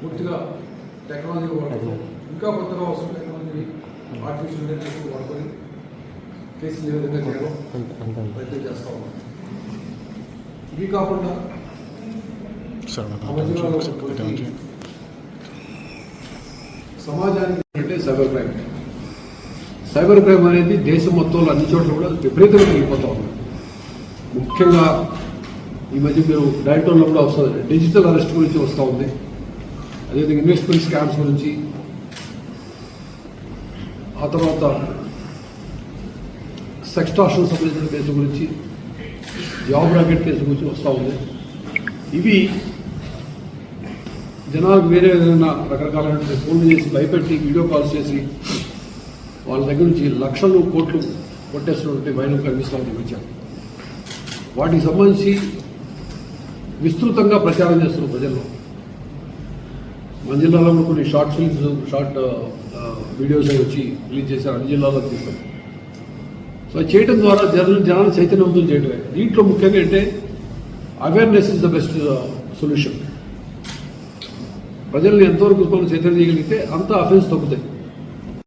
పూర్తిగా టెక్నాలజీ వాడుతూ ఇంకా కొత్తగా వస్తున్న టెక్నాలజీ ఆర్టిఫిషియల్ ఇంటెలిజెన్స్ వాడుకొని కేసులు ఏ విధంగా చేయడం ప్రయత్నం చేస్తా ఉన్నాం. ఇవి కాకుండా సమాజానికి అంటే సైబర్ క్రైమ్. సైబర్ క్రైమ్ అనేది దేశం మొత్తంలో అన్ని చోట్ల కూడా విపరీతంగా పెరిగిపోతా ఉంది. ముఖ్యంగా ఈ మధ్య మీరు డైరెక్టర్లో కూడా వస్తుంది డిజిటల్ అరెస్ట్ గురించి వస్తూ ఉంది. అదేవిధంగా ఇన్వెస్ట్మెంట్ స్కామ్స్ గురించి. ఆ తర్వాత సెక్స్టాషన్ సంబంధించిన కేసు గురించి జాబ్ రాకెట్ కేసు గురించి వస్తూ ఉంది. ఇవి జనాలకు వేరే విధంగా రకరకాలైన ఫోన్లు చేసి భయపెట్టి వీడియో కాల్స్ చేసి వాళ్ళ దగ్గర నుంచి లక్షలు కోట్లు కొట్టేస్తున్నటువంటి వైనం కనిపిస్తూ ఉంది వాటికి సంబంధించి విస్తృతంగా ప్రచారం చేస్తున్నారు ప్రజల్లో మన జిల్లాలో కూడా కొన్ని షార్ట్ ఫిల్మ్స్ షార్ట్ వీడియోస్ అవి వచ్చి రిలీజ్ చేశారు. అన్ని జిల్లాలో తీస్తాం. సో చేయడం ద్వారా జనం జనాన్ని చైతన్యవంతం చేయడమే దీంట్లో ముఖ్యంగా అంటే awareness is the best solution ప్రజల్ని ఎంతవరకు మనం చైతన్యం చేయగలిగితే అంత అఫెన్స్ తగ్గుతాయి.